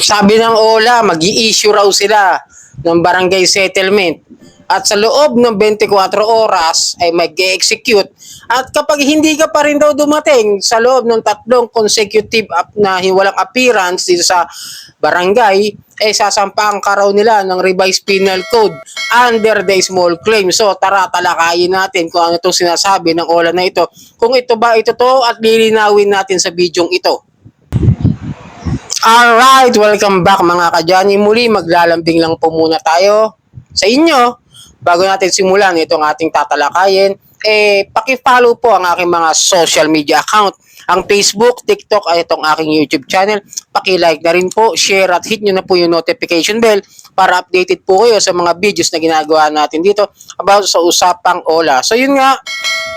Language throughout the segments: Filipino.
Sabi ng OLA, mag issue raw sila ng barangay settlement. At sa loob ng 24 oras ay mag-execute. At kapag hindi ka pa rin daw dumating sa loob ng tatlong consecutive up na walang appearance dito sa barangay, eh sasampahan ka raw nila ng revised penal code under the small claim. So tara talakayin natin kung ano itong sinasabi ng OLA na ito. Kung ito ba ito to at lilinawin natin sa bidyong ito. Alright, welcome back mga kadyani. Muli maglalambing lang po muna tayo sa inyo bago natin simulan itong ating tatalakayin. Eh, paki-follow po ang aking mga social media account. Ang Facebook, TikTok, at itong aking YouTube channel. Paki-like na rin po, share at hit nyo na po yung notification bell para updated po kayo sa mga videos na ginagawa natin dito about sa usapang OLA. So yun nga,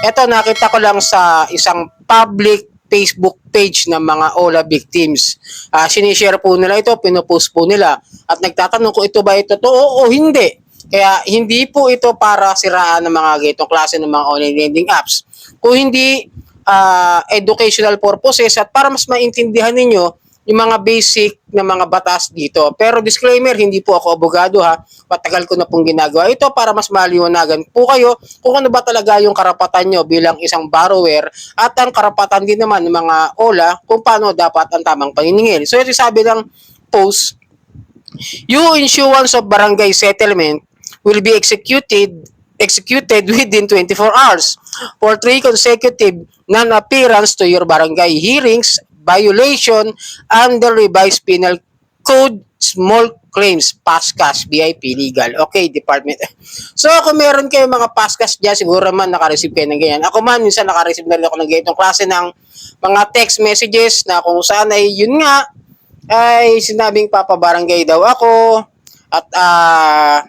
eto nakita ko lang sa isang public Facebook page ng mga OLA victims. Ah, sinishare po nila ito, pinopost po nila. At nagtatanong kung ito ba ito totoo o hindi. Kaya hindi po ito para siraan ng mga ganitong klase ng mga online lending apps. Kung hindi ah, educational purposes at para mas maintindihan ninyo yung mga basic na mga batas dito. Pero disclaimer, hindi po ako abogado ha. Patagal ko na pong ginagawa ito para mas maliwanagan po kayo kung ano ba talaga yung karapatan nyo bilang isang borrower at ang karapatan din naman ng mga OLA kung paano dapat ang tamang paniningil. So ito sabi ng post, yung issuance of barangay settlement will be executed executed within 24 hours for three consecutive non-appearance to your barangay hearings violation under revised penal code small claims pascas VIP legal. Okay department. So kung meron kayo mga pascas dyan siguro man nakareceive kayo ng ganyan. Ako man minsan nakareceive na rin ako ng ganitong klase ng mga text messages na kung saan ay yun nga ay sinabing papabarangay daw ako at ah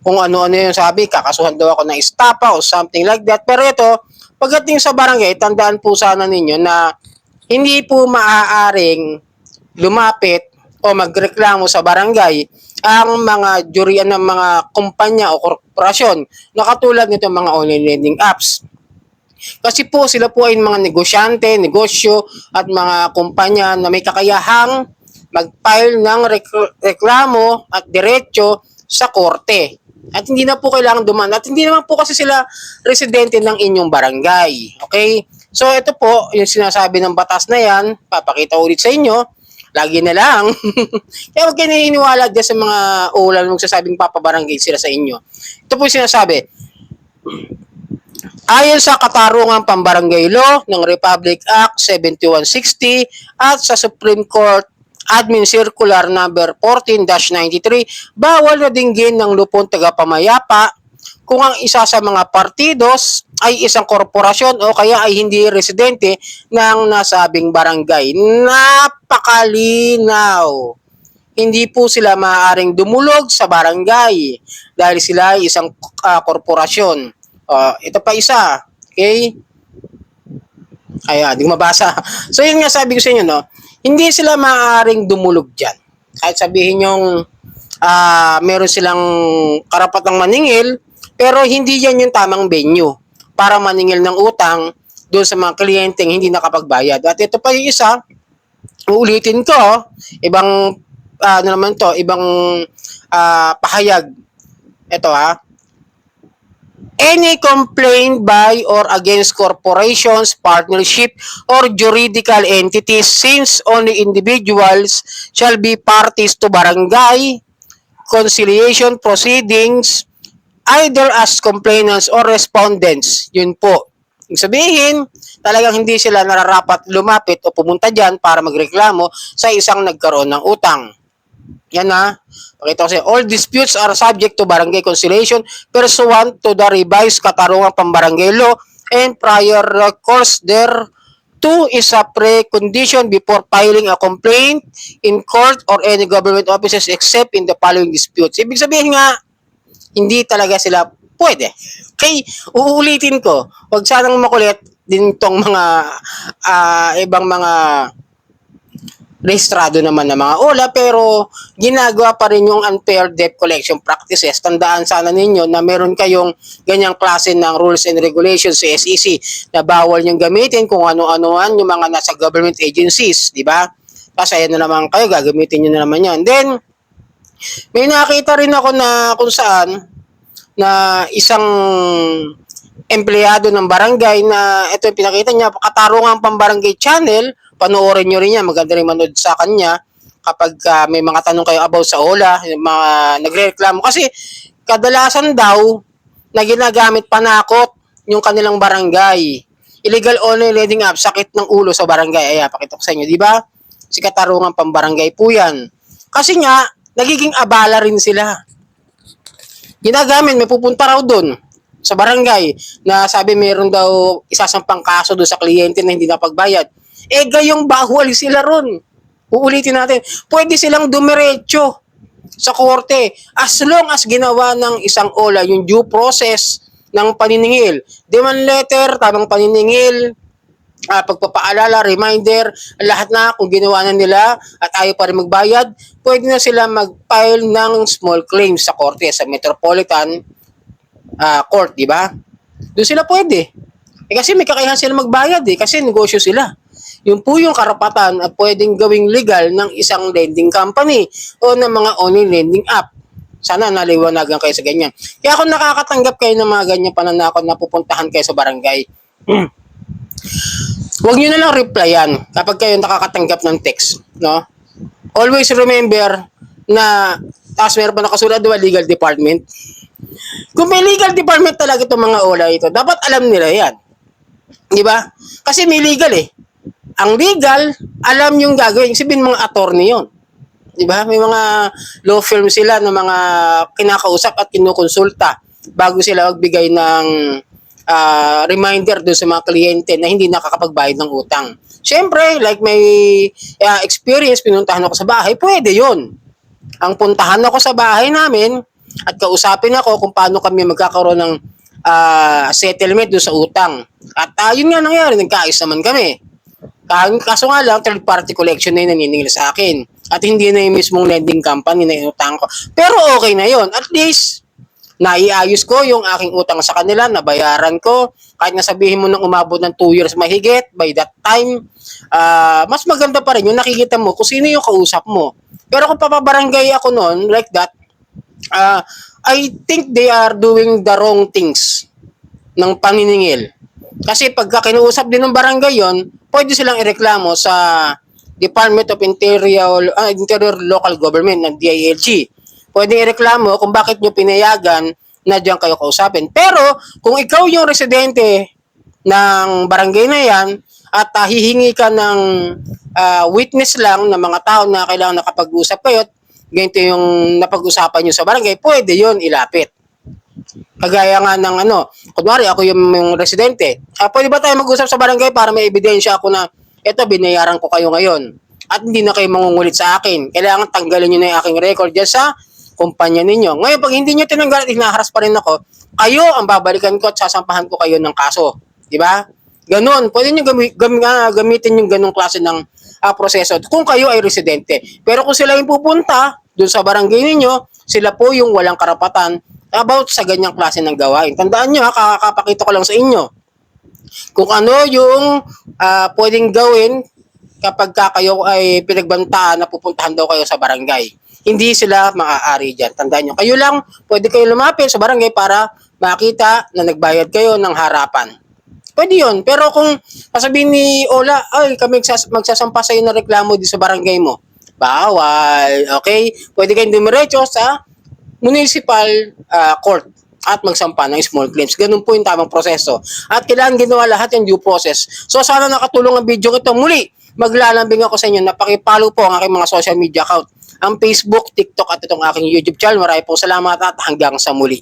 kung ano-ano yung sabi, kakasuhan daw ako ng estapa o something like that. Pero ito, pagdating sa barangay, tandaan po sana ninyo na hindi po maaaring lumapit o magreklamo sa barangay ang mga juryan ng mga kumpanya o korporasyon na katulad nito mga online lending apps. Kasi po sila po ay mga negosyante, negosyo at mga kumpanya na may kakayahang mag-file ng rek- reklamo at diretsyo sa korte. At hindi na po kailangan duman. At hindi naman po kasi sila residente ng inyong barangay. Okay? So ito po, yung sinasabi ng batas na yan, papakita ulit sa inyo, lagi na lang. Kaya huwag kayo naniniwala dyan sa mga ulan mong sasabing papabarangay sila sa inyo. Ito po yung sinasabi, Ayon sa Katarungan Pambarangay Law ng Republic Act 7160 at sa Supreme Court Admin Circular number 14-93, bawal na dinggin ng lupon tagapamayapa kung ang isa sa mga partidos ay isang korporasyon o kaya ay hindi residente ng nasabing barangay. Napakalinaw. Hindi po sila maaaring dumulog sa barangay dahil sila ay isang ah, korporasyon. Uh, ito pa isa. Okay? Ayan, di ko mabasa. So yun nga sabi ko sa inyo, no? Hindi sila maaaring dumulog dyan. Kahit sabihin yung ah meron silang karapatang maningil, pero hindi yan yung tamang venue para maningil ng utang doon sa mga kliyenteng hindi nakapagbayad. At ito pa yung isa, uulitin ko, ibang ah, ano naman to, ibang ah, pahayag. Ito ha, any complaint by or against corporations, partnership, or juridical entities since only individuals shall be parties to barangay conciliation proceedings either as complainants or respondents. Yun po. Ibig sabihin, talagang hindi sila nararapat lumapit o pumunta dyan para magreklamo sa isang nagkaroon ng utang. Yan na. Pakita ko sa'yo. All disputes are subject to barangay conciliation pursuant to the revised Katarungang Pambarangay Law and prior recourse there Two is a precondition before filing a complaint in court or any government offices except in the following disputes. Ibig sabihin nga, hindi talaga sila pwede. Okay, uulitin ko. Huwag sanang makulit din tong mga ah, ibang mga rehistrado naman ng mga OLA pero ginagawa pa rin yung unfair debt collection practices. Tandaan sana ninyo na meron kayong ganyang klase ng rules and regulations sa SEC na bawal niyong gamitin kung ano-anoan yung mga nasa government agencies, di ba? Kasi ayan na naman kayo, gagamitin nyo na naman yan. Then, may nakita rin ako na kung saan na isang empleyado ng barangay na ito yung pinakita niya, katarungan pang barangay channel, panoorin nyo rin yan, maganda rin manood sa kanya kapag ah, may mga tanong kayo about sa OLA, yung mga nagre-reklamo. Kasi kadalasan daw na ginagamit panakot yung kanilang barangay. Illegal online lending app, sakit ng ulo sa barangay. Ayan, pakita ko sa inyo, di ba? Si katarungan pang barangay po yan. Kasi nga, nagiging abala rin sila. Ginagamit, may pupunta raw doon sa barangay na sabi meron daw isasampang kaso doon sa kliyente na hindi napagbayad. Eh gayong bawal sila ron. Uulitin natin. Pwede silang dumiretso sa korte as long as ginawa ng isang OLA yung due process ng paniningil. Demand letter, tamang paniningil, ah, pagpapaalala, reminder, lahat na kung ginawa na nila at ayaw pa rin magbayad, pwede na sila mag-file ng small claims sa korte, sa Metropolitan ah, Court, di ba? Doon sila pwede. Eh kasi may kakayahan sila magbayad eh, kasi negosyo sila. Yun po yung karapatan at pwedeng gawing legal ng isang lending company o ng mga online lending app. Sana naliwanagan kayo sa ganyan. Kaya kung nakakatanggap kayo ng mga ganyan pananakot na pupuntahan kayo sa barangay, Huwag nyo na lang replyan kapag kayo nakakatanggap ng text, no? Always remember na tapos meron pa nakasulat diba, legal department. Kung may legal department talaga itong mga ola ito, dapat alam nila yan. Di ba? Kasi may legal eh. Ang legal, alam yung gagawin. Sabihin mga attorney yon. Di ba? May mga law firm sila na mga kinakausap at kinukonsulta bago sila magbigay ng ah, reminder doon sa mga kliyente na hindi nakakapagbayad ng utang. Siyempre, like may ah, experience, pinuntahan ako sa bahay, pwede yon. Ang puntahan ako sa bahay namin at kausapin ako kung paano kami magkakaroon ng ah, settlement doon sa utang. At ah, yun nga nangyari, nagkaayos naman kami. Ka- Kaso nga lang, third party collection na yung naniningil sa akin. At hindi na yung mismong lending company na inutang ko. Pero okay na yon At least, naiayos ko yung aking utang sa kanila, nabayaran ko. Kahit na sabihin mo nang umabot ng 2 years mahigit, by that time, ah, mas maganda pa rin yung nakikita mo kung sino yung kausap mo. Pero kung papabarangay ako noon, like that, ah, I think they are doing the wrong things ng paniningil. Kasi pagka kinuusap din ng barangay yon, pwede silang ireklamo sa Department of Interior, ah, Interior Local Government ng DILG. Pwede ireklamo kung bakit nyo pinayagan na diyan kayo kausapin. Pero kung ikaw yung residente ng barangay na yan at ah, hihingi ka ng ah, witness lang ng mga tao na kailangan nakapag-usap kayo at ganito yung napag-usapan nyo sa barangay, pwede yon ilapit. Kagaya nga ng ano, kunwari ako yung, yung residente, ah, pwede ba tayo mag-usap sa barangay para may ebidensya ako na eto, binayaran ko kayo ngayon at hindi na kayo mangungulit sa akin. Kailangan tanggalin nyo na yung aking record dyan sa kumpanya ninyo. Ngayon, pag hindi nyo tinanggal at hinaharas pa rin ako, kayo ang babalikan ko at sasampahan ko kayo ng kaso. Di ba? Ganon. Pwede nyo gami, gam, ah, gamitin yung ganong klase ng ah, proseso kung kayo ay residente. Pero kung sila yung pupunta dun sa barangay ninyo, sila po yung walang karapatan about sa ganyang klase ng gawain. Tandaan nyo, ha, kakapakita ko lang sa inyo kung ano yung ah, pwedeng gawin kapag ka kayo ay pinagbantaan na pupuntahan daw kayo sa barangay. Hindi sila maaari dyan. Tandaan nyo. Kayo lang, pwede kayo lumapit sa barangay para makita na nagbayad kayo ng harapan. Pwede yun. Pero kung sasabihin ni Ola, ay, kami magsas- magsasampa sa'yo ng reklamo di sa barangay mo. Bawal. Okay? Pwede kayong dumiretso sa municipal ah, court at magsampa ng small claims. Ganun po yung tamang proseso. At kailangan ginawa lahat yung due process. So sana nakatulong ang video ito. Muli, maglalambing ako sa inyo na pakipollow po ang aking mga social media account. Ang Facebook, TikTok at itong aking YouTube channel. Maraming po salamat at hanggang sa muli.